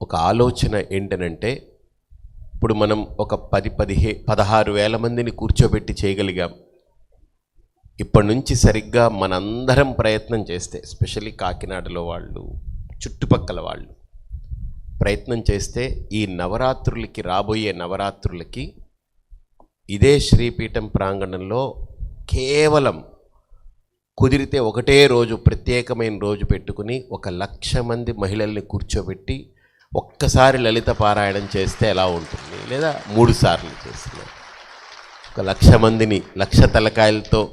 ఒక ఆలోచన ఏంటనంటే ఇప్పుడు మనం ఒక పది పదిహే పదహారు వేల మందిని కూర్చోబెట్టి చేయగలిగాం. ఇప్పటి నుంచి సరిగ్గా మనందరం ప్రయత్నం చేస్తే ఎస్పెషల్లీ కాకినాడలో వాళ్ళు చుట్టుపక్కల వాళ్ళు ప్రయత్నం చేస్తే ఈ నవరాత్రులకి రాబోయే నవరాత్రులకి ఇదే శ్రీపీఠం ప్రాంగణంలో కేవలం కుదిరితే ఒకటే రోజు ప్రత్యేకమైన రోజు పెట్టుకుని ఒక లక్ష మంది మహిళల్ని కూర్చోబెట్టి ఒక్కసారి లలిత పారాయణం చేస్తే ఎలా ఉంటుంది? లేదా మూడు సార్లు చేస్తున్నారు ఒక లక్ష మందిని లక్ష తలకాయలతో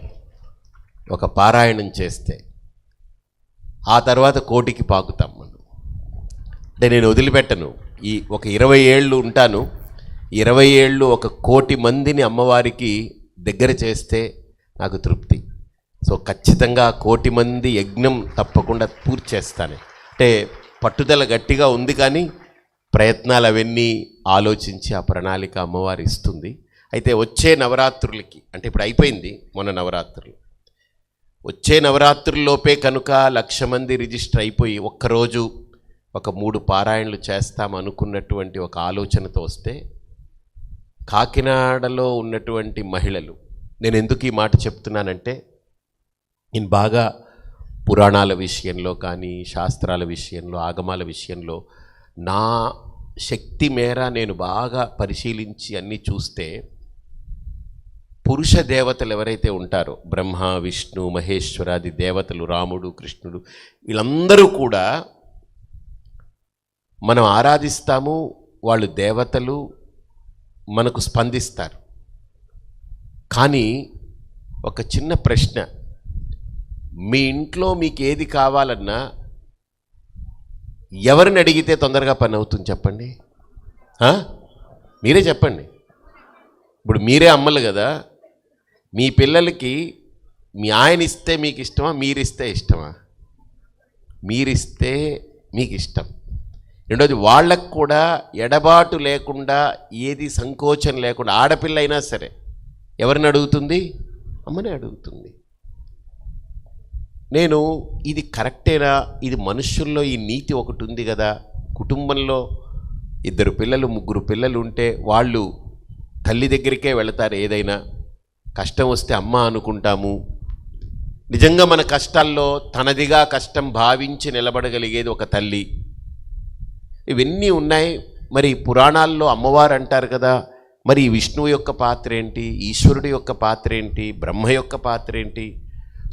ఒక పారాయణం చేస్తే ఆ తర్వాత కోటికి పాకుతాం మనం. అంటే నేను వదిలిపెట్టను. ఈ ఒక ఇరవై ఏళ్ళు ఉంటాను. ఇరవై ఏళ్ళు ఒక కోటి మందిని అమ్మవారికి దగ్గర చేస్తే నాకు తృప్తి. సో ఖచ్చితంగా కోటి మంది యజ్ఞం తప్పకుండా పూర్తి చేస్తాను. అంటే పట్టుదల గట్టిగా ఉంది కానీ ప్రయత్నాలు అవన్నీ ఆలోచించి ఆ ప్రణాళిక అమ్మవారు ఇస్తుంది. అయితే వచ్చే నవరాత్రులకి అంటే ఇప్పుడు అయిపోయింది మొన్న నవరాత్రులు. వచ్చే నవరాత్రుల్లోపే కనుక లక్ష మంది రిజిస్టర్ అయిపోయి ఒక్కరోజు ఒక మూడు పారాయణలు చేస్తాం అనుకున్నటువంటి ఒక ఆలోచనతో వస్తే కాకినాడలో ఉన్నటువంటి మహిళలు నేను ఎందుకు ఈ మాట చెప్తున్నానంటే నేను బాగా పురాణాల విషయంలో కానీ శాస్త్రాల విషయంలో ఆగమాల విషయంలో నా శక్తి మేర నేను బాగా పరిశీలించి అన్నీ చూస్తే పురుష దేవతలు ఎవరైతే ఉంటారో బ్రహ్మ విష్ణు మహేశ్వరాది దేవతలు రాముడు కృష్ణుడు వీళ్ళందరూ కూడా మనం ఆరాధిస్తాము వాళ్ళు దేవతలు మనకు స్పందిస్తారు. కానీ ఒక చిన్న ప్రశ్న మీ ఇంట్లో మీకు ఏది కావాలన్నా ఎవరిని అడిగితే తొందరగా పని అవుతుంది చెప్పండి? మీరే చెప్పండి. ఇప్పుడు మీరే అమ్మలు కదా. మీ పిల్లలకి మీ ఆయన ఇస్తే మీకు ఇష్టమా? మీరిస్తే ఇష్టమా? మీరిస్తే మీకు ఇష్టం. రెండోది వాళ్ళకు కూడా ఎడబాటు లేకుండా ఏది సంకోచం లేకుండా ఆడపిల్ల అయినా సరే ఎవరిని అడుగుతుంది? అమ్మనే అడుగుతుంది. నేను ఇది కరెక్టేనా? ఇది మనుషుల్లో ఈ నీతి ఒకటి ఉంది కదా. కుటుంబంలో ఇద్దరు పిల్లలు ముగ్గురు పిల్లలు ఉంటే వాళ్ళు తల్లి దగ్గరికే వెళతారు ఏదైనా. కష్టం వస్తే అమ్మ అనుకుంటాము. నిజంగా మన కష్టాల్లో తనదిగా కష్టం భావించి నిలబడగలిగేది ఒక తల్లి. ఇవన్నీ ఉన్నాయి. మరి పురాణాల్లో అమ్మవారు అంటారు కదా. మరి విష్ణువు యొక్క పాత్ర ఏంటి? ఈశ్వరుడి యొక్క పాత్ర ఏంటి? బ్రహ్మ యొక్క పాత్ర ఏంటి?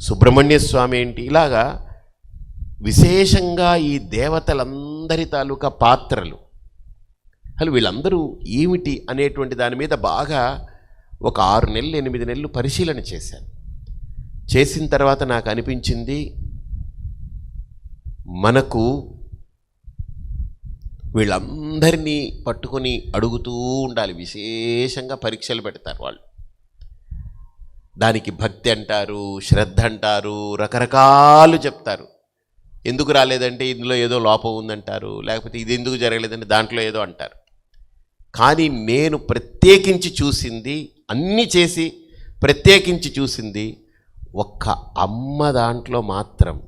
సుబ్రహ్మణ్య స్వామి ఏంటి? ఇలాగా విశేషంగా ఈ దేవతలందరి తాలూకా పాత్రలు. అసలు వీళ్ళందరూ ఏమిటి అనేటువంటి దాని మీద బాగా ఒక ఆరు నెలలు ఎనిమిది నెలలు పరిశీలన చేశాను చేసిన తర్వాత నాకు అనిపించింది మనకు వీళ్ళందరినీ పట్టుకొని అడుగుతూ ఉండాలి. విశేషంగా పరీక్షలు పెడతారు వాళ్ళు. దానికి భక్తి అంటారు శ్రద్ధ అంటారు రకరకాలు చెప్తారు. ఎందుకు రాలేదంటే ఇందులో ఏదో లోపం ఉందంటారు లేకపోతే ఇది ఎందుకు జరగలేదంటే దాంట్లో ఏదో అంటారు. కానీ నేను ప్రత్యేకించి చూసింది అన్నీ చేసి ప్రత్యేకించి చూసింది ఒక్క అమ్మ దాంట్లో మాత్రం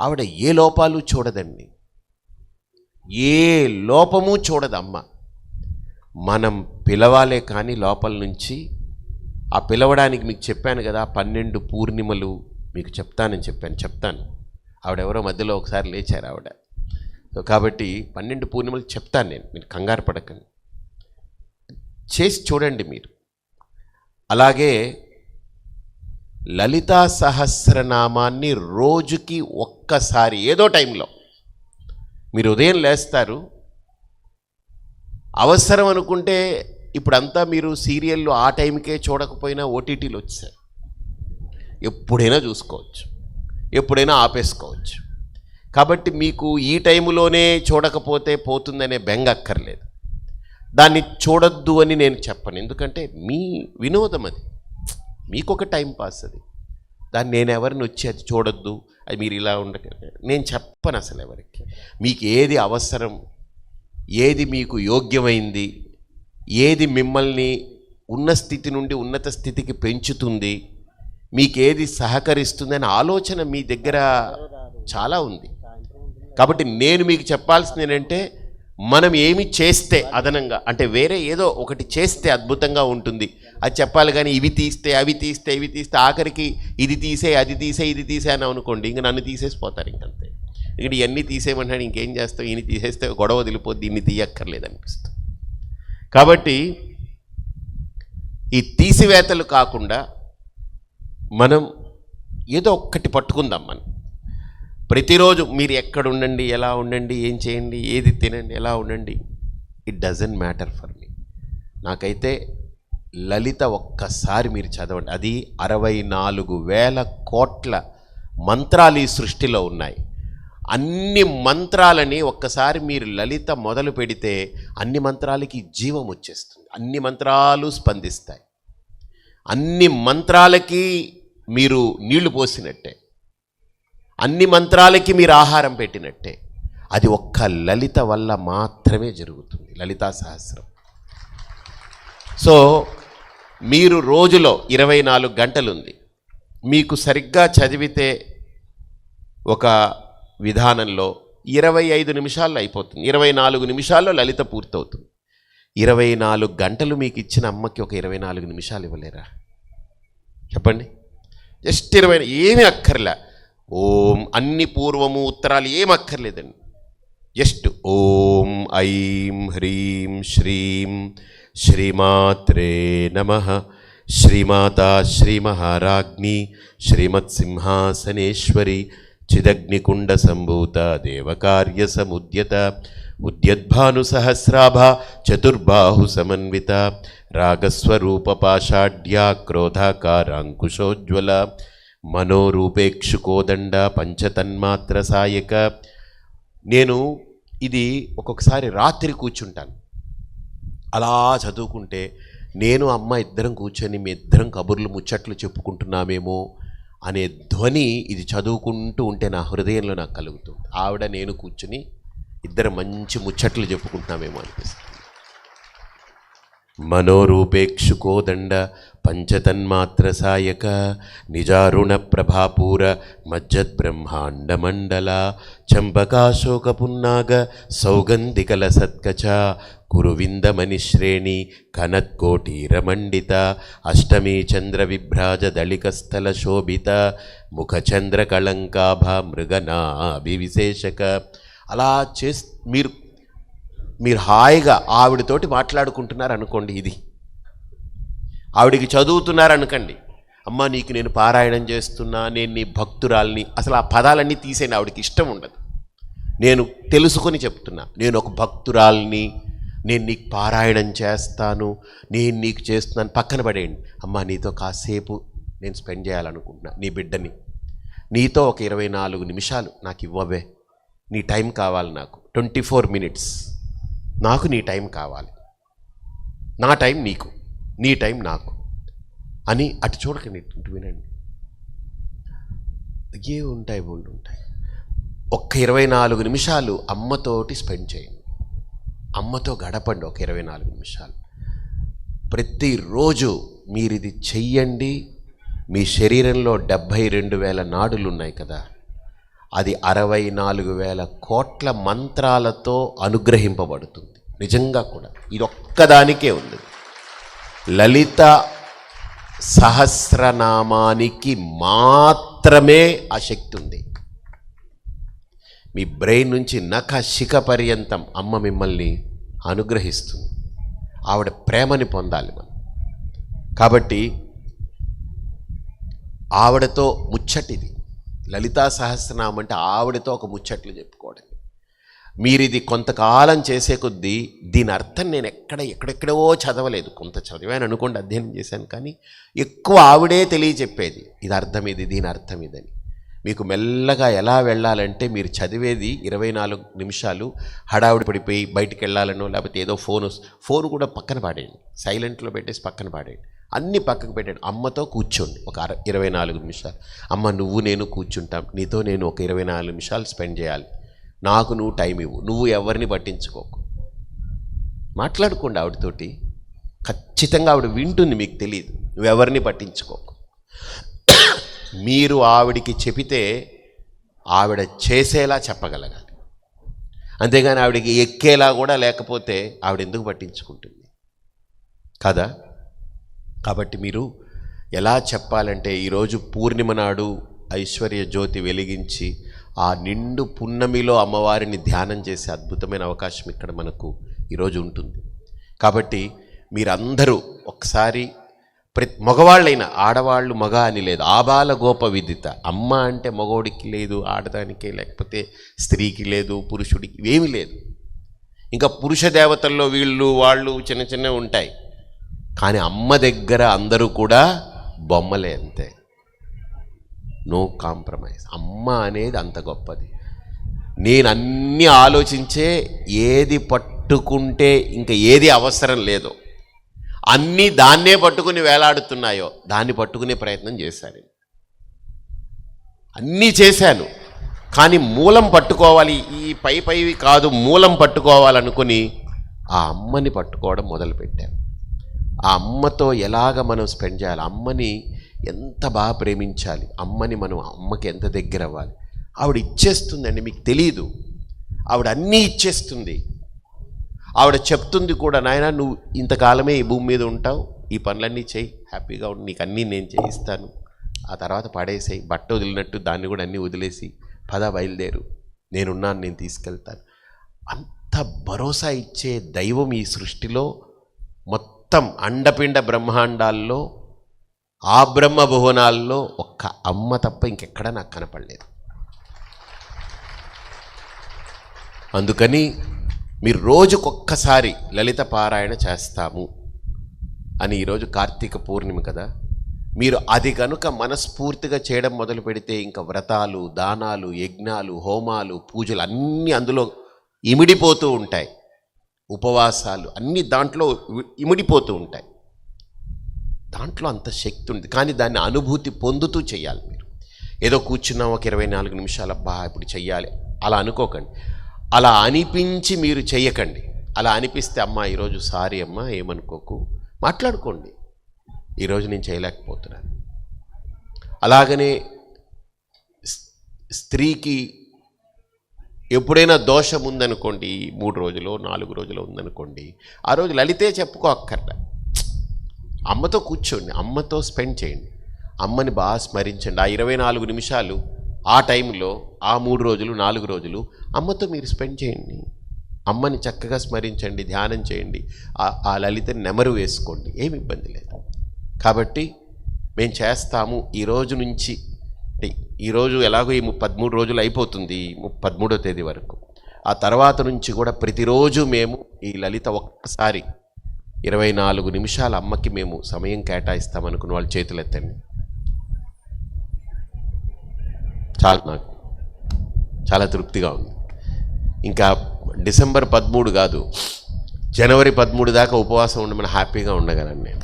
ఆవిడ ఏ లోపాలు చూడదండి. ఏ లోపము చూడదమ్మ. మనం పిలవాలే కానీ లోపల నుంచి ఆ పిలవడానికి మీకు చెప్పాను కదా పన్నెండు పూర్ణిమలు మీకు చెప్తానని చెప్పాను చెప్తాను. ఆవిడెవరో మధ్యలో ఒకసారి లేచారు ఆవిడ. కాబట్టి పన్నెండు పూర్ణిమలు చెప్తాను నేను మీరు కంగారు పడకండి. చేసి చూడండి మీరు. అలాగే లలితా సహస్రనామాన్ని రోజుకి ఒక్కసారి ఏదో టైంలో. మీరు ఉదయం లేస్తారు. అవసరం అనుకుంటే ఇప్పుడంతా మీరు సీరియళ్ళు ఆ టైంకే చూడకపోయినా ఓటీటీలు వచ్చాయి ఎప్పుడైనా చూసుకోవచ్చు. ఎప్పుడైనా ఆపేసుకోవచ్చు. కాబట్టి మీకు ఈ టైంలోనే చూడకపోతే పోతుందనే బెంగ అక్కర్లేదు. దాన్ని చూడొద్దు అని నేను చెప్పను. ఎందుకంటే మీ వినోదం అది. మీకొక టైం పాస్ అది. దాన్ని నేను ఎవరిని వచ్చి అది చూడొద్దు. అది మీరు ఇలా ఉండక నేను చెప్పను అసలు ఎవరికి. మీకు ఏది అవసరం ఏది మీకు యోగ్యమైంది ఏది మిమ్మల్ని ఉన్న స్థితి నుండి ఉన్నత స్థితికి పెంచుతుంది మీకు ఏది సహకరిస్తుంది అనే ఆలోచన మీ దగ్గర చాలా ఉంది. కాబట్టి నేను మీకు చెప్పాల్సింది ఏంటంటే మనం ఏమి చేస్తే అదనంగా అంటే వేరే ఏదో ఒకటి చేస్తే అద్భుతంగా ఉంటుంది. అది చెప్పాలి కానీ ఇవి తీస్తే అవి తీస్తే ఇవి తీస్తే ఆఖరికి ఇది తీసే అది తీసే ఇది తీసే అని అనుకోండి ఇంక నన్ను తీసేసిపోతారు ఇంకంతే. ఇక్కడ ఇవన్నీ తీసేయమంటాడు ఇంకేం చేస్తావు? ఇన్ని తీసేస్తే గొడవ వదిలిపోద్ది ఇన్ని తీయక్కర్లేదు అనిపిస్తుంది. కాబట్టి ఈ తీసివేతలు కాకుండా మనం ఏదో ఒక్కటి పట్టుకుందాం మనం. ప్రతిరోజు మీరు ఎక్కడ ఉండండి ఎలా ఉండండి ఏం చేయండి ఏది తినండి ఎలా ఉండండి it doesn't matter for me నాకైతే లలిత ఒక్కసారి మీరు చదవండి. అది అరవై నాలుగు వేల కోట్ల మంత్రాలు ఈ సృష్టిలో ఉన్నాయి. అన్ని మంత్రాలని ఒక్కసారి మీరు లలిత మొదలు పెడితే అన్ని మంత్రాలకి జీవం వచ్చేస్తుంది. అన్ని మంత్రాలు స్పందిస్తాయి. అన్ని మంత్రాలకి మీరు నీళ్ళు పోసినట్టే. అన్ని మంత్రాలకి మీరు ఆహారం పెట్టినట్టే. అది ఒక్క లలిత వల్ల మాత్రమే జరుగుతుంది. లలితా సహస్రం. సో మీరు రోజులో ఇరవై నాలుగు గంటలుంది. మీకు సరిగ్గా చదివితే ఒక విధానంలో ఇరవై ఐదు నిమిషాల్లో అయిపోతుంది. ఇరవై నాలుగు నిమిషాల్లో లలిత పూర్తవుతుంది. ఇరవై నాలుగు గంటలు మీకు ఇచ్చిన అమ్మకి ఒక ఇరవై నాలుగు నిమిషాలు ఇవ్వలేరా? చెప్పండి. జస్ట్ ఇరవై ఏమీ అక్కర్లే. ఓం అన్ని పూర్వము ఉత్తరాలు ఏం అక్కర్లేదండి. జస్ట్ ఓం ఐం హ్రీం శ్రీం శ్రీమాత్రే నమ. శ్రీమాత శ్రీ శ్రీమహారాజ్ఞి శ్రీమత్సింహాసనేశ్వరి చిదగ్నికుండ సంభూత దేవకార్య సముద్యత ఉద్యద్భానుసహస్రాభ చతుర్బాహు సమన్విత రాగస్వరూప పాషాఢ్యా క్రోధాకారాంకుశోజ్వల మనోరూపేక్షుకోదండ పంచతన్మాత్ర సాయక నేను ఇది ఒక్కొక్కసారి రాత్రి కూర్చుంటాను. అలా చదువుకుంటే నేను అమ్మ ఇద్దరం కూర్చొని మీ ఇద్దరం కబుర్లు ముచ్చట్లు చెప్పుకుంటున్నామేమో అనే ధ్వని ఇది చదువుకుంటూ ఉంటే నా హృదయంలో నాకు కలుగుతుంది. ఆవిడ నేను కూర్చుని ఇద్దరు మంచి ముచ్చట్లు చెప్పుకుంటున్నామేమో అనిపిస్తుంది. మనోరూపేక్షుకోదండ పంచతన్మాత్ర సాయక నిజారుణ ప్రభాపూర మజ్జద్బ్రహ్మాండమండల చంపకాశోకపున్నాగ సౌగంధికల సత్కచ కురువిందమణిశ్రేణి కనత్కోటీరమండిత అష్టమీ చంద్ర విభ్రాజ దళికస్థల శోభిత ముఖచంద్ర ముఖచంద్రకళంకాభ మృగనాభివిశేషక అలా చేస్ మీరు మీరు హాయిగా ఆవిడతోటి మాట్లాడుకుంటున్నారు అనుకోండి ఇది. ఆవిడికి చదువుతున్నారు అనుకోండి అమ్మ నీకు నేను పారాయణం చేస్తున్నా నేను నీ భక్తురాల్ని అసలు ఆ పదాలన్నీ తీసేయండి ఆవిడకి ఇష్టం ఉండదు. నేను తెలుసుకొని చెప్తున్నా నేను ఒక భక్తురాల్ని నేను నీకు పారాయణం చేస్తాను నేను నీకు చేస్తున్నాను పక్కన పడేయండి. అమ్మ నీతో కాసేపు నేను స్పెండ్ చేయాలనుకుంటున్నా నీ బిడ్డని. నీతో ఒక ఇరవై నాలుగు నిమిషాలు నాకు ఇవ్వవే. నీ టైం కావాలి నాకు. Twenty four minutes. నాకు నీ టైం కావాలి. నా టైం నీకు నీ టైం నాకు అని అటు చూడకండి ఇటు వినండి. ఏ ఉంటాయి బోల్డ్ ఉంటాయి. ఒక్క ఇరవై నాలుగు నిమిషాలు అమ్మతోటి స్పెండ్ చేయండి. అమ్మతో గడపండి ఒక ఇరవై నాలుగు నిమిషాలు. ప్రతిరోజు మీరు ఇది చెయ్యండి. మీ శరీరంలో డెబ్భై రెండు వేల నాడులు ఉన్నాయి కదా. అది అరవై నాలుగు వేల కోట్ల మంత్రాలతో అనుగ్రహింపబడుతుంది. నిజంగా కూడా ఇది ఒక్కదానికే ఉంది. లలిత సహస్రనామానికి మాత్రమే ఆ శక్తి ఉంది. మీ బ్రెయిన్ నుంచి నఖ శిఖ పర్యంతం అమ్మ మిమ్మల్ని అనుగ్రహిస్తుంది. ఆవిడ ప్రేమని పొందాలి మనం. కాబట్టి ఆవిడతో ముచ్చటిది. లలితా సహస్రనామం అంటే ఆవిడతో ఒక ముచ్చట్లు చెప్పుకోవడం మీరు ఇది కొంతకాలం చేసే కొద్దీ దీని అర్థం నేను ఎక్కడ ఎక్కడెక్కడో చదవలేదు. కొంత చదివాను అనుకోండి అధ్యయనం చేశాను. కానీ ఎక్కువ ఆవిడే తెలియచెప్పేది ఇది అర్థం ఇది దీని అర్థం ఇదని. మీకు మెల్లగా ఎలా వెళ్ళాలంటే మీరు చదివేది ఇరవై నాలుగు నిమిషాలు హడావుడి పడిపోయి బయటికి వెళ్ళాలనో లేకపోతే ఏదో ఫోన్ ఫోన్ కూడా పక్కన పాడేయండి. సైలెంట్లో పెట్టేసి పక్కన పాడేయండి. అన్నీ పక్కకు పెట్టాడు. అమ్మతో కూర్చోండి. ఒక అర ఇరవై నాలుగు నిమిషాలు. అమ్మ నువ్వు నేను కూర్చుంటాం. నీతో నేను ఒక ఇరవై నాలుగు నిమిషాలు స్పెండ్ చేయాలి. నాకు నువ్వు టైం ఇవ్వు. నువ్వు ఎవరిని పట్టించుకోకు. మాట్లాడుకోండి ఆవిడతోటి. ఖచ్చితంగా ఆవిడ వింటుంది మీకు తెలియదు నువ్వు ఎవరిని పట్టించుకోకు. మీరు ఆవిడికి చెబితే ఆవిడ చేసేలా చెప్పగలగాలి. అంతేగాని ఆవిడకి ఎక్కేలా కూడా లేకపోతే ఆవిడ ఎందుకు పట్టించుకుంటుంది? కదా? కాబట్టి మీరు ఎలా చెప్పాలంటే ఈరోజు పూర్ణిమ నాడు ఐశ్వర్య జ్యోతి వెలిగించి ఆ నిండు పున్నమిలో అమ్మవారిని ధ్యానం చేసే అద్భుతమైన అవకాశం ఇక్కడ మనకు ఈరోజు ఉంటుంది. కాబట్టి మీరందరూ ఒకసారి ప్రతి మగవాళ్ళైనా ఆడవాళ్ళు మగ అని లేదు ఆబాల గోప విదిత. అమ్మ అంటే మగోడికి లేదు ఆడదానికి లేకపోతే స్త్రీకి లేదు పురుషుడికి ఏమీ లేదు. ఇంకా పురుష దేవతల్లో వీళ్ళు వాళ్ళు చిన్న చిన్నవి ఉంటాయి. కానీ అమ్మ దగ్గర అందరూ కూడా బొమ్మలే అంతే. నో కాంప్రమైజ్ అమ్మ అనేది అంత గొప్పది. నేను అన్నీ ఆలోచించే ఏది పట్టుకుంటే ఇంకా ఏది అవసరం లేదో అన్నీ దాన్నే పట్టుకుని వేలాడుతున్నాయో దాన్ని పట్టుకునే ప్రయత్నం చేశాను అన్నీ చేశాను. కానీ మూలం పట్టుకోవాలి ఈ పై పైవి కాదు మూలం పట్టుకోవాలనుకుని ఆ అమ్మని పట్టుకోవడం మొదలుపెట్టాను. ఆ అమ్మతో ఎలాగ మనం స్పెండ్ చేయాలి? అమ్మని ఎంత బాగా ప్రేమించాలి? అమ్మని మనం అమ్మకి ఎంత దగ్గర అవ్వాలి? ఆవిడ ఇచ్చేస్తుందండి మీకు తెలియదు ఆవిడ అన్నీ ఇచ్చేస్తుంది. ఆవిడ చెప్తుంది కూడా నాయన నువ్వు ఇంతకాలమే ఈ భూమి మీద ఉంటావు. ఈ పనులన్నీ చేయి. హ్యాపీగా ఉండి. నీకు అన్నీ నేను చేయిస్తాను. ఆ తర్వాత పడేసేయి. బట్ట వదిలినట్టు దాన్ని కూడా అన్నీ వదిలేసి పద బయలుదేరు. నేనున్నాను నేను తీసుకెళ్తాను. అంత భరోసా ఇచ్చే దైవం ఈ సృష్టిలో మొత్తం మొత్తం అండపిండ బ్రహ్మాండాల్లో ఆ బ్రహ్మ భువనాల్లో ఒక్క అమ్మ తప్ప ఇంకెక్కడ నాకు కనపడలేదు. అందుకని మీరు రోజుకొక్కసారి లలిత పారాయణ చేస్తాము అని ఈరోజు కార్తీక పూర్ణిమ కదా. మీరు అది కనుక మనస్ఫూర్తిగా చేయడం మొదలు పెడితే ఇంకా వ్రతాలు దానాలు యజ్ఞాలు హోమాలు పూజలు అన్నీ అందులో ఇమిడిపోతూ ఉంటాయి. ఉపవాసాలు అన్నీ దాంట్లో ఇమిడిపోతూ ఉంటాయి. దాంట్లో అంత శక్తి ఉంది. కానీ దాన్ని అనుభూతి పొందుతూ చేయాలి మీరు. ఏదో కూర్చున్నాం ఒక ఇరవై నాలుగు నిమిషాలు అబ్బా ఇప్పుడు చెయ్యాలి. అలా అనుకోకండి. అలా అనిపించి మీరు చెయ్యకండి. అలా అనిపిస్తే అమ్మ ఈరోజు సారీ అమ్మ ఏమనుకోకు. మాట్లాడుకోండి. ఈరోజు నేను చేయలేకపోతున్నాను. అలాగనే స్త్రీకి ఎప్పుడైనా దోషం ఉందనుకోండి మూడు రోజులు నాలుగు రోజులు ఉందనుకోండి ఆ రోజు లలితే చెప్పుకో అక్కర్లా. అమ్మతో కూర్చోండి అమ్మతో స్పెండ్ చేయండి. అమ్మని బాగా స్మరించండి. ఆ ఇరవై నాలుగు నిమిషాలు ఆ టైంలో ఆ మూడు రోజులు నాలుగు రోజులు అమ్మతో మీరు స్పెండ్ చేయండి. అమ్మని చక్కగా స్మరించండి ధ్యానం చేయండి. ఆ- ఆ లలితని నెమరు వేసుకోండి. ఏమి ఇబ్బంది లేదు. కాబట్టి మేము చేస్తాము ఈ రోజు నుంచి అంటే ఈరోజు ఎలాగో ఈ పదమూడు రోజులు అయిపోతుంది పదమూడో తేదీ వరకు. ఆ తర్వాత నుంచి కూడా ప్రతిరోజు మేము ఈ లలిత ఒక్కసారి ఇరవై నాలుగు నిమిషాల అమ్మకి మేము సమయం కేటాయిస్తామనుకున్న వాళ్ళు చేతులు ఎత్తండి చాలు నాకు. చాలా తృప్తిగా ఉంది. ఇంకా డిసెంబర్ పదమూడు కాదు జనవరి పదమూడు దాకా ఉపవాసం ఉండమని హ్యాపీగా ఉండగలను నేను.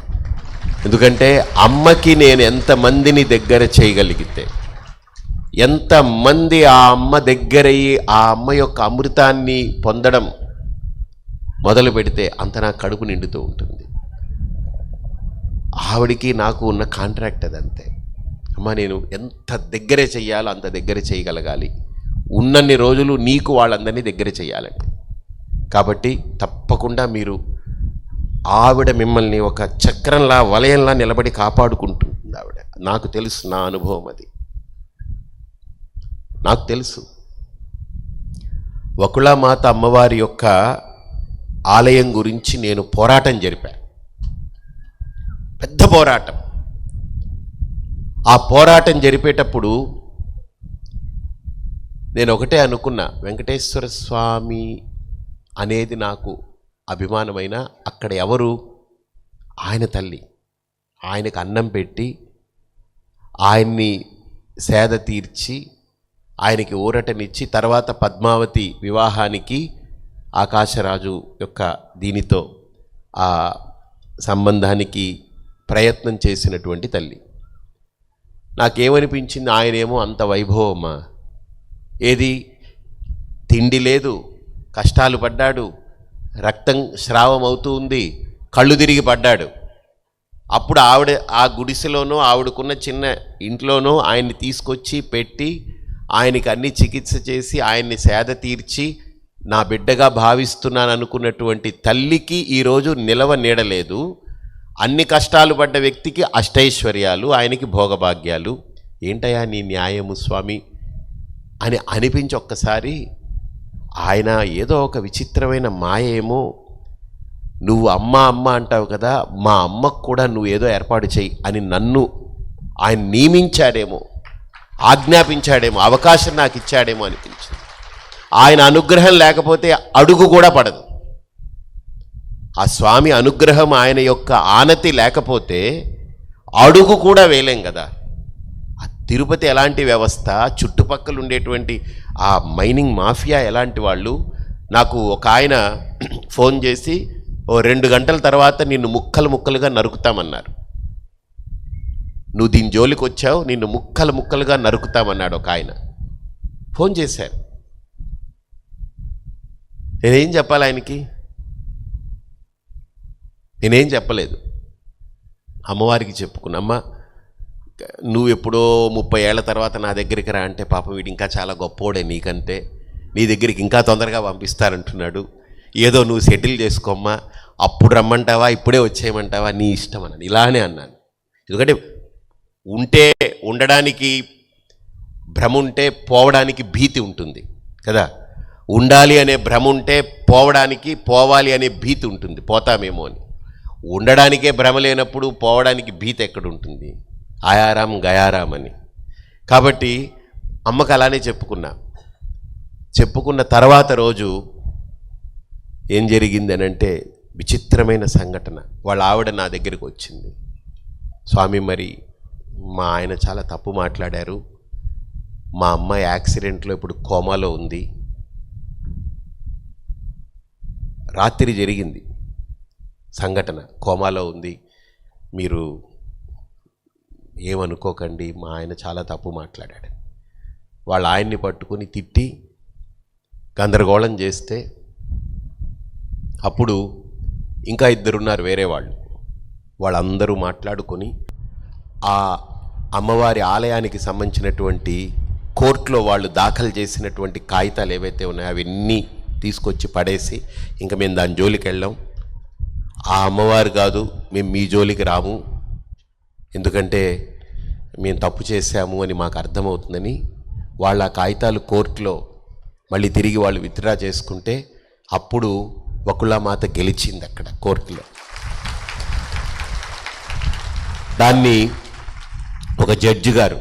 ఎందుకంటే అమ్మకి నేను ఎంతమందిని దగ్గర చేయగలిగితే ఎంతమంది ఆ అమ్మ దగ్గరయ్యి ఆ అమ్మ యొక్క అమృతాన్ని పొందడం మొదలు పెడితే అంత నా కడుపు నిండుతూ ఉంటుంది. ఆవిడికి నాకు ఉన్న కాంట్రాక్ట్ అదంతే. అమ్మ నేను ఎంత దగ్గరే చెయ్యాలో అంత దగ్గర చేయగలగాలి. ఉన్నన్ని రోజులు నీకు వాళ్ళందరినీ దగ్గర చేయాలండి కాబట్టి తప్పకుండా మీరు ఆవిడ మిమ్మల్ని ఒక చక్రంలా వలయంలా నిలబడి కాపాడుకుంటుంది ఆవిడ. నాకు తెలుసు నా అనుభవం అది. నాకు తెలుసు. వకుళామాత అమ్మవారి యొక్క ఆలయం గురించి నేను పోరాటం జరిపా. పెద్ద పోరాటం. ఆ పోరాటం జరిపేటప్పుడు నేను ఒకటే అనుకున్నా వెంకటేశ్వర స్వామి అనేది నాకు అభిమానమైన అక్కడ ఎవరు? ఆయన తల్లి. ఆయనకు అన్నం పెట్టి ఆయన్ని సేద తీర్చి ఆయనకి ఊరటనిచ్చి తర్వాత పద్మావతి వివాహానికి ఆకాశరాజు యొక్క దీనితో ఆ సంబంధానికి ప్రయత్నం చేసినటువంటి తల్లి. నాకేమనిపించింది? ఆయనేమో అంత వైభవమా? ఏది? తిండి లేదు కష్టాలు పడ్డాడు రక్తం స్రావం అవుతూ ఉంది కళ్ళు తిరిగి పడ్డాడు. అప్పుడు ఆవిడ ఆ గుడిసెలోనో ఆవిడకున్న చిన్న ఇంట్లోనో ఆయన్ని తీసుకొచ్చి పెట్టి ఆయనకి అన్ని చికిత్స చేసి ఆయన్ని సేద తీర్చి నా బిడ్డగా భావిస్తున్నాను అనుకున్నటువంటి తల్లికి ఈరోజు నిలవ నీడలేదు. అన్ని కష్టాలు పడ్డ వ్యక్తికి అష్టైశ్వర్యాలు ఆయనకి భోగభాగ్యాలు. ఏంటయ్యా నీ న్యాయము స్వామి? అని అనిపించి ఒక్కసారి ఆయన ఏదో ఒక విచిత్రమైన మాయ ఏమో నువ్వు అమ్మ అమ్మ అంటావు కదా మా అమ్మకు కూడా నువ్వు ఏదో ఏర్పాటు చేయి అని నన్ను ఆయన నియమించాడేమో. ఆజ్ఞాపించాడేమో అవకాశం నాకు ఇచ్చాడేమో అనిపించింది. ఆయన అనుగ్రహం లేకపోతే అడుగు కూడా పడదు. ఆ స్వామి అనుగ్రహం ఆయన యొక్క ఆనతి లేకపోతే అడుగు కూడా వేయలేం కదా. ఆ తిరుపతి ఎలాంటి వ్యవస్థ చుట్టుపక్కల ఉండేటువంటి ఆ మైనింగ్ మాఫియా ఎలాంటి వాళ్ళు? నాకు ఒక ఆయన ఫోన్ చేసి ఓ రెండు గంటల తర్వాత నిన్ను ముక్కలు ముక్కలుగా నరుకుతామన్నారు. నువ్వు దీని జోలికి వచ్చావు నిన్ను ముక్కలు ముక్కలుగా నరుకుతామన్నాడు ఒక ఆయన. ఫోన్ చేశారు. నేనేం చెప్పాలి ఆయనకి? నేనేం చెప్పలేదు. అమ్మవారికి చెప్పుకున్నా నువ్వు ఎప్పుడో ముప్పై ఏళ్ళ తర్వాత నా దగ్గరికి రా అంటే పాపం వీడు ఇంకా చాలా గొప్పోడే నీకంటే. నీ దగ్గరికి ఇంకా తొందరగా పంపిస్తారంటున్నాడు. ఏదో నువ్వు సెటిల్ చేసుకోమ్మా. అప్పుడు రమ్మంటావా ఇప్పుడే వచ్చేయమంటావా నీ ఇష్టం అన్నాను. ఇలానే అన్నాను. ఎందుకంటే ఉంటే ఉండడానికి భ్రమ ఉంటే పోవడానికి భీతి ఉంటుంది కదా? ఉండాలి అనే భ్రమ ఉంటే పోవడానికి పోవాలి అనే భీతి ఉంటుంది పోతామేమో అని. ఉండడానికే భ్రమ లేనప్పుడు పోవడానికి భీతి ఎక్కడ ఉంటుంది ఆయారాం గయారాం అని. కాబట్టి అమ్మకు అలానే చెప్పుకున్నా. చెప్పుకున్న తర్వాత రోజు ఏం జరిగింది అని అంటే విచిత్రమైన సంఘటన. వాళ్ళ ఆవిడ నా దగ్గరికి వచ్చింది. స్వామి మరి మా ఆయన చాలా తప్పు మాట్లాడారు. మా అమ్మ యాక్సిడెంట్లో ఇప్పుడు కోమాలో ఉంది. రాత్రి జరిగింది. సంఘటన కోమాలో ఉంది. మీరు ఏమనుకోకండి మా ఆయన చాలా తప్పు మాట్లాడాడు. వాళ్ళ ఆయన్ని పట్టుకుని తిట్టి గందరగోళం చేస్తే అప్పుడు ఇంకా ఇద్దరున్నారు వేరే వాళ్ళు. వాళ్ళందరూ మాట్లాడుకొని ఆ అమ్మవారి ఆలయానికి సంబంధించినటువంటి కోర్టులో వాళ్ళు దాఖలు చేసినటువంటి కాగితాలు ఏవైతే ఉన్నాయో అవన్నీ తీసుకొచ్చి పడేసి ఇంకా మేము దాని జోలికి వెళ్ళాం. ఆ అమ్మవారు కాదు మేము మీ జోలికి రాము. ఎందుకంటే మేము తప్పు చేశాము అని మాకు అర్థమవుతుందని వాళ్ళ కాగితాలు కోర్టులో మళ్ళీ తిరిగి వాళ్ళు విత్డ్రా చేసుకుంటే అప్పుడు వకులామాత గెలిచింది అక్కడ కోర్టులో. దాన్ని ఒక జడ్జి గారు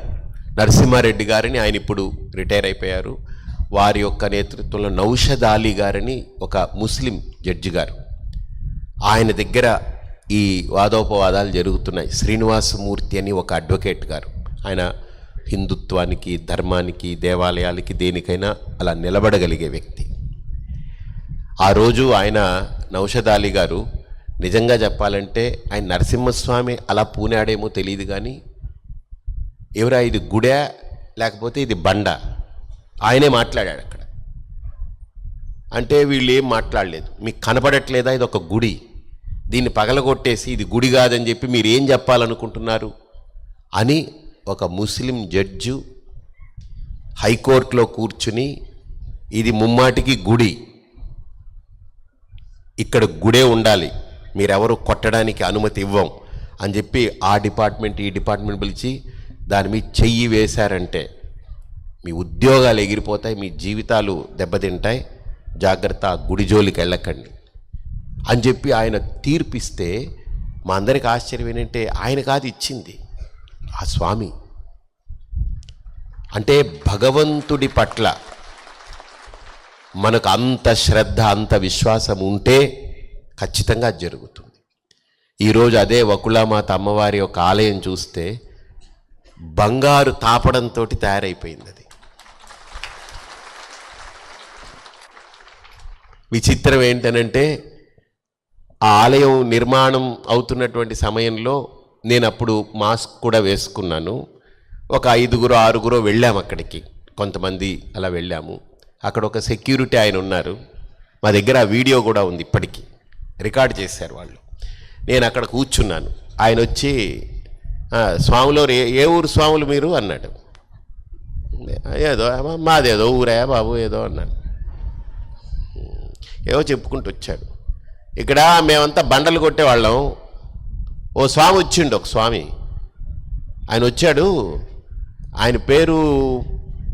నరసింహారెడ్డి గారిని ఆయన ఇప్పుడు రిటైర్ అయిపోయారు. వారి యొక్క నేతృత్వంలో నౌషద్ అలీ గారని ఒక ముస్లిం జడ్జి గారు. ఆయన దగ్గర ఈ వాదోపవాదాలు జరుగుతున్నాయి. శ్రీనివాసమూర్తి అని ఒక అడ్వకేట్ గారు. ఆయన హిందుత్వానికి ధర్మానికి దేవాలయాలకి దేనికైనా అలా నిలబడగలిగే వ్యక్తి. ఆ రోజు ఆయన నౌషద్ అలీ గారు నిజంగా చెప్పాలంటే ఆయన నరసింహస్వామి అలా పూనాడేమో తెలియదు కానీ ఎవరా ఇది గుడే లేకపోతే ఇది బండ? ఆయనే మాట్లాడాడు అక్కడ. అంటే వీళ్ళు ఏం మాట్లాడలేదు. మీకు కనపడట్లేదా ఇది ఒక గుడి? దీన్ని పగలగొట్టేసి ఇది గుడి కాదని చెప్పి మీరు ఏం చెప్పాలనుకుంటున్నారు? అని ఒక ముస్లిం జడ్జు హైకోర్టులో కూర్చుని ఇది ముమ్మాటికి గుడి. ఇక్కడ గుడే ఉండాలి. మీరెవరు కొట్టడానికి అనుమతి ఇవ్వం అని చెప్పి ఆ డిపార్ట్మెంట్ ఈ డిపార్ట్మెంట్ పిలిచి దాని మీద చెయ్యి వేశారంటే మీ ఉద్యోగాలు ఎగిరిపోతాయి మీ జీవితాలు దెబ్బతింటాయి జాగ్రత్త ఆ గుడి జోలికి వెళ్ళకండి అని చెప్పి ఆయన తీర్పిస్తే మా అందరికి ఆశ్చర్యం ఏంటంటే ఆయన కాదు ఇచ్చింది ఆ స్వామి. అంటే భగవంతుడి పట్ల మనకు అంత శ్రద్ధ అంత విశ్వాసం ఉంటే ఖచ్చితంగా జరుగుతుంది. ఈరోజు అదే వకులామాత అమ్మవారి యొక్క ఆలయం చూస్తే బంగారు తాపడంతో తయారైపోయింది అది. విచిత్రం ఏంటనంటే ఆ ఆలయం నిర్మాణం అవుతున్నటువంటి సమయంలో నేను అప్పుడు మాస్క్ కూడా వేసుకున్నాను. ఒక ఐదుగురు ఆరుగురు వెళ్ళాము అక్కడికి. కొంతమంది అలా వెళ్ళాము. అక్కడ ఒక సెక్యూరిటీ ఆయన ఉన్నారు. మా దగ్గర ఆ వీడియో కూడా ఉంది ఇప్పటికీ. రికార్డ్ చేశారు వాళ్ళు. నేను అక్కడ కూర్చున్నాను. ఆయన వచ్చి స్వాములు ఏ ఏ ఊరు స్వాములు మీరు? అన్నాడు. ఏదో మాదేదో ఊరే బాబు ఏదో అన్నాడు. ఏవో చెప్పుకుంటూ వచ్చాడు. ఇక్కడ మేమంతా బండలు కొట్టేవాళ్ళం. ఓ స్వామి వచ్చిండు ఒక స్వామి. ఆయన వచ్చాడు. ఆయన పేరు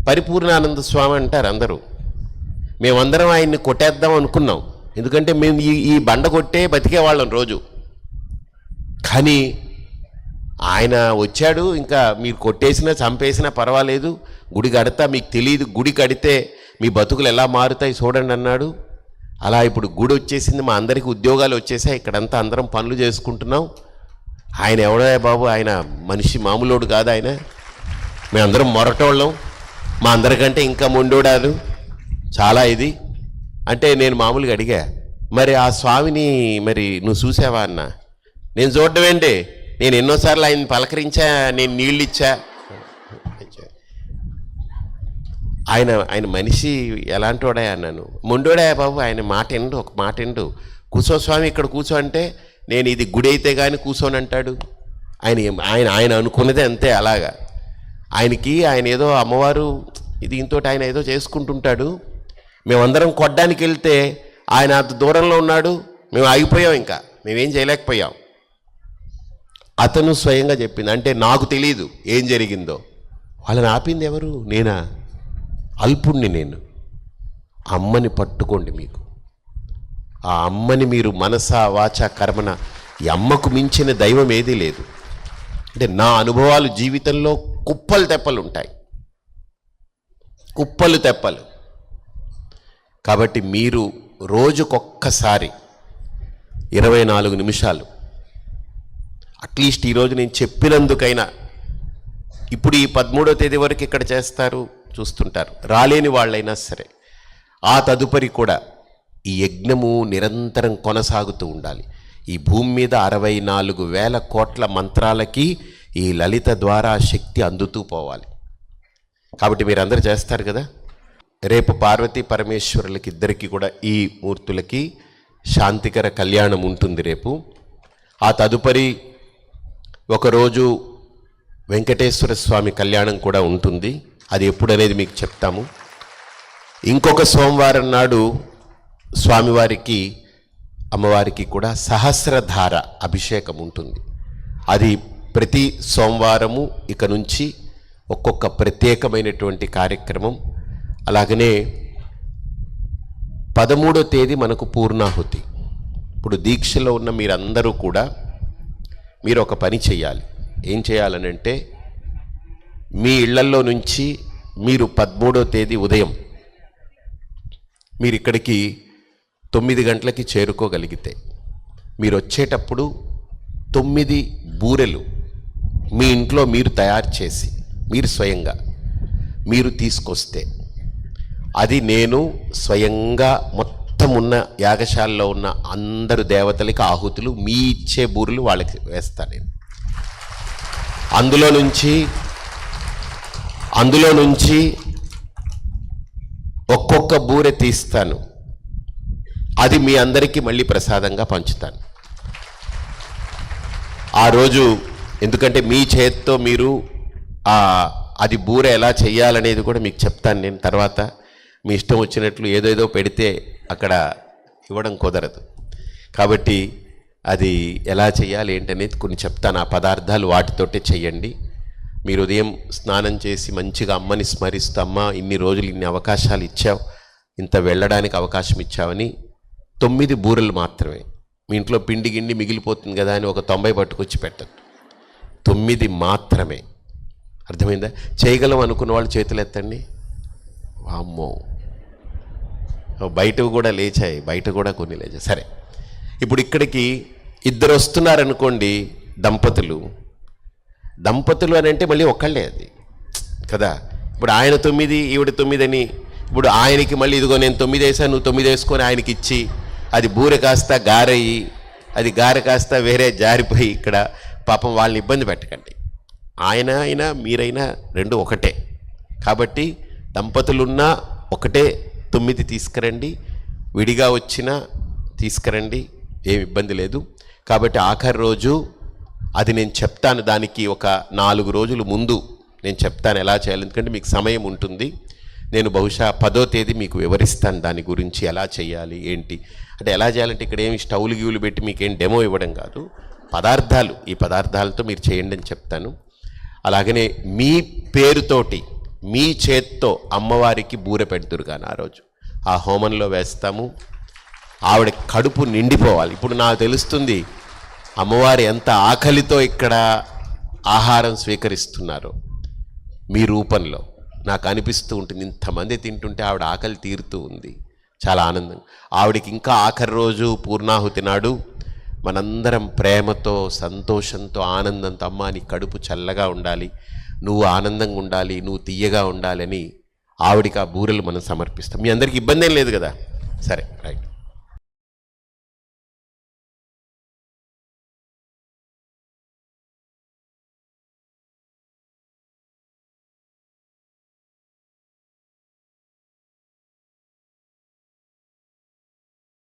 పరిపూర్ణానంద స్వామి అంటారు అందరూ. మేమందరం ఆయన్ని కొట్టేద్దాం అనుకున్నాం. ఎందుకంటే మేము ఈ ఈ బండ కొట్టే బతికేవాళ్ళం రోజు. కానీ ఆయన వచ్చాడు ఇంకా మీరు కొట్టేసినా చంపేసినా పర్వాలేదు. గుడి కడతా మీకు తెలియదు గుడి కడితే మీ బతుకులు ఎలా మారుతాయి చూడండి అన్నాడు. అలా ఇప్పుడు గుడి వచ్చేసింది మా అందరికీ ఉద్యోగాలు వచ్చేసాయి. ఇక్కడంతా అందరం పనులు చేసుకుంటున్నాం. ఆయన ఎవడే బాబు ఆయన మనిషి మామూలోడు కాదు ఆయన. మేమందరం మొరటోళ్ళం. మా అందరికంటే ఇంకా మొండోడాలు చాలా ఇది. అంటే నేను మామూలుగా అడిగా మరి ఆ స్వామిని మరి నువ్వు చూసావా అన్న? నేను చూడడం ఏంటి నేను ఎన్నోసార్లు ఆయన పలకరించా నేను నీళ్ళు ఇచ్చా ఆయన ఆయన మనిషి ఎలాంటి అన్నాను. మొండోడా బాబు ఆయన మాట ఎండు ఒక మాట ఎండు. కూర్చో స్వామి ఇక్కడ కూర్చో అంటే నేను ఇది గుడి అయితే కానీ కూర్చోని అంటాడు. ఆయన ఆయన ఆయన అనుకున్నదే అంతే అలాగా. ఆయనకి ఆయన ఏదో అమ్మవారు దీంతో ఆయన ఏదో చేసుకుంటుంటాడు. మేమందరం కొట్టడానికి వెళ్తే ఆయన అంత దూరంలో ఉన్నాడు. మేము ఆగిపోయాం ఇంకా. మేమేం చేయలేకపోయాం. అతను స్వయంగా చెప్పింది. అంటే నాకు తెలియదు ఏం జరిగిందో. వాళ్ళని ఆపింది ఎవరు? నేనా? అల్పుణ్ణి నేను. అమ్మని పట్టుకోండి మీకు. ఆ అమ్మని మీరు మనస వాచ కర్మన ఈ అమ్మకు మించిన దైవం ఏదీ లేదు. అంటే నా అనుభవాలు జీవితంలో కుప్పలు తెప్పలు ఉంటాయి. కుప్పలు తెప్పలు. కాబట్టి మీరు రోజుకొక్కసారి ఇరవై నాలుగు నిమిషాలు అట్లీస్ట్ ఈరోజు నేను చెప్పినందుకైనా. ఇప్పుడు ఈ పదమూడో తేదీ వరకు ఇక్కడ చేస్తారు? చూస్తుంటారు. రాలేని వాళ్ళైనా సరే. ఆ తదుపరి కూడా ఈ యజ్ఞము నిరంతరం కొనసాగుతూ ఉండాలి. ఈ భూమి మీద అరవై నాలుగు వేల కోట్ల మంత్రాలకి ఈ లలిత ద్వారా శక్తి అందుతూ పోవాలి. కాబట్టి మీరందరూ చేస్తారు కదా? రేపు పార్వతీ పరమేశ్వరులకి ఇద్దరికి కూడా ఈ మూర్తులకి శాంతికర కళ్యాణం ఉంటుంది రేపు. ఆ తదుపరి ఒకరోజు వెంకటేశ్వర స్వామి కళ్యాణం కూడా ఉంటుంది. అది ఎప్పుడనేది మీకు చెప్తాము. ఇంకొక సోమవారం నాడు స్వామివారికి అమ్మవారికి కూడా సహస్రధార అభిషేకం ఉంటుంది. అది ప్రతి సోమవారము ఇక నుంచి ఒక్కొక్క ప్రత్యేకమైనటువంటి కార్యక్రమం. అలాగనే పదమూడో తేదీ మనకు పూర్ణాహుతి. ఇప్పుడు దీక్షలో ఉన్న మీరందరూ కూడా మీరు ఒక పని చేయాలి ఏం చేయాలనంటే మీ ఇళ్ళల్లో నుంచి మీరు పదమూడో తేదీ ఉదయం మీరు ఇక్కడికి తొమ్మిది గంటలకి చేరుకోగలిగితే మీరు వచ్చేటప్పుడు తొమ్మిది బూరెలు మీ ఇంట్లో మీరు తయారు చేసి మీరు స్వయంగా మీరు తీసుకొస్తే అది నేను స్వయంగా మొత్తం మొత్తం ఉన్న యాగశాలలో ఉన్న అందరు దేవతలకి ఆహుతులు మీ ఇచ్చే బూరెలు వాళ్ళకి వేస్తాను నేను. అందులో నుంచి అందులో నుంచి ఒక్కొక్క బూరె తీస్తాను. అది మీ అందరికీ మళ్ళీ ప్రసాదంగా పంచుతాను. ఆ రోజు ఎందుకంటే మీ చేతితో మీరు అది బూరె ఎలా చేయాలనేది కూడా మీకు చెప్తాను నేను. తర్వాత మీ ఇష్టం వచ్చినట్లు ఏదేదో పెడితే అక్కడ ఇవ్వడం కుదరదు. కాబట్టి అది ఎలా చేయాలి ఏంటనేది కొన్ని చెప్తాను. ఆ పదార్థాలు వాటితోటే చెయ్యండి మీరు ఉదయం స్నానం చేసి మంచిగా అమ్మని స్మరిస్తూ అమ్మ ఇన్ని రోజులు ఇన్ని అవకాశాలు ఇచ్చావు ఇంత వెళ్ళడానికి అవకాశం ఇచ్చావని తొమ్మిది బూరెలు మాత్రమే. మీ ఇంట్లో పిండి గిండి మిగిలిపోతుంది కదా అని ఒక తొంభై పట్టుకొచ్చి పెట్టద్దు. తొమ్మిది మాత్రమే. అర్థమైందా? చేయగలం అనుకున్న వాళ్ళు చేతులు ఎత్తండి వామ్మో. బయట కూడా లేచాయి బయట కూడా కొన్ని లేచాయి. సరే ఇప్పుడు ఇక్కడికి ఇద్దరు వస్తున్నారనుకోండి దంపతులు. దంపతులు అని అంటే మళ్ళీ ఒక్కళ్ళే అది. కదా? ఇప్పుడు ఆయన తొమ్మిది ఈవిడ తొమ్మిది అని ఇప్పుడు ఆయనకి మళ్ళీ ఇదిగో నేను తొమ్మిది వేసాను నువ్వు తొమ్మిది వేసుకొని ఆయనకి ఇచ్చి అది బూరె కాస్త గారయ్యి అది గార కాస్త వేరే జారిపోయి ఇక్కడ పాపం వాళ్ళని ఇబ్బంది పెట్టకండి. ఆయన అయినా మీరైనా రెండు ఒకటే. కాబట్టి దంపతులున్నా ఒకటే తొమ్మిది తీసుకురండి. విడిగా వచ్చినా తీసుకురండి. ఏం ఇబ్బంది లేదు. కాబట్టి ఆఖరి రోజు అది నేను చెప్తాను. దానికి ఒక నాలుగు రోజులు ముందు నేను చెప్తాను ఎలా చేయాలి. ఎందుకంటే మీకు సమయం ఉంటుంది. నేను బహుశా పదో తేదీ మీకు వివరిస్తాను దాని గురించి ఎలా చేయాలి ఏంటి. అంటే ఎలా చేయాలంటే ఇక్కడ ఏమి స్టవ్లు గీవులు పెట్టి మీకేం డెమో ఇవ్వడం కాదు. పదార్థాలు. ఈ పదార్థాలతో మీరు చేయండి అని చెప్తాను. అలాగనే మీ పేరుతోటి మీ చేత్తో అమ్మవారికి బూర పెడుతురు కానీ ఆ రోజు. ఆ హోమంలో వేస్తాము. ఆవిడ కడుపు నిండిపోవాలి. ఇప్పుడు నాకు తెలుస్తుంది అమ్మవారు ఎంత ఆకలితో ఇక్కడ ఆహారం స్వీకరిస్తున్నారో మీ రూపంలో. నాకు అనిపిస్తూ ఉంటుంది ఇంతమంది తింటుంటే ఆవిడ ఆకలి తీరుతూ ఉంది. చాలా ఆనందం. ఆవిడకి ఇంకా ఆఖరి రోజు పూర్ణాహుతి నాడు మనందరం ప్రేమతో సంతోషంతో ఆనందంతో అమ్మ నీ కడుపు చల్లగా ఉండాలి. నువ్వు ఆనందంగా ఉండాలి నువ్వు తీయగా ఉండాలని ఆవిడికి ఆ బూరెలు మనం సమర్పిస్తాం. మీ అందరికి ఇబ్బంది ఏం లేదు కదా? సరే రైట్.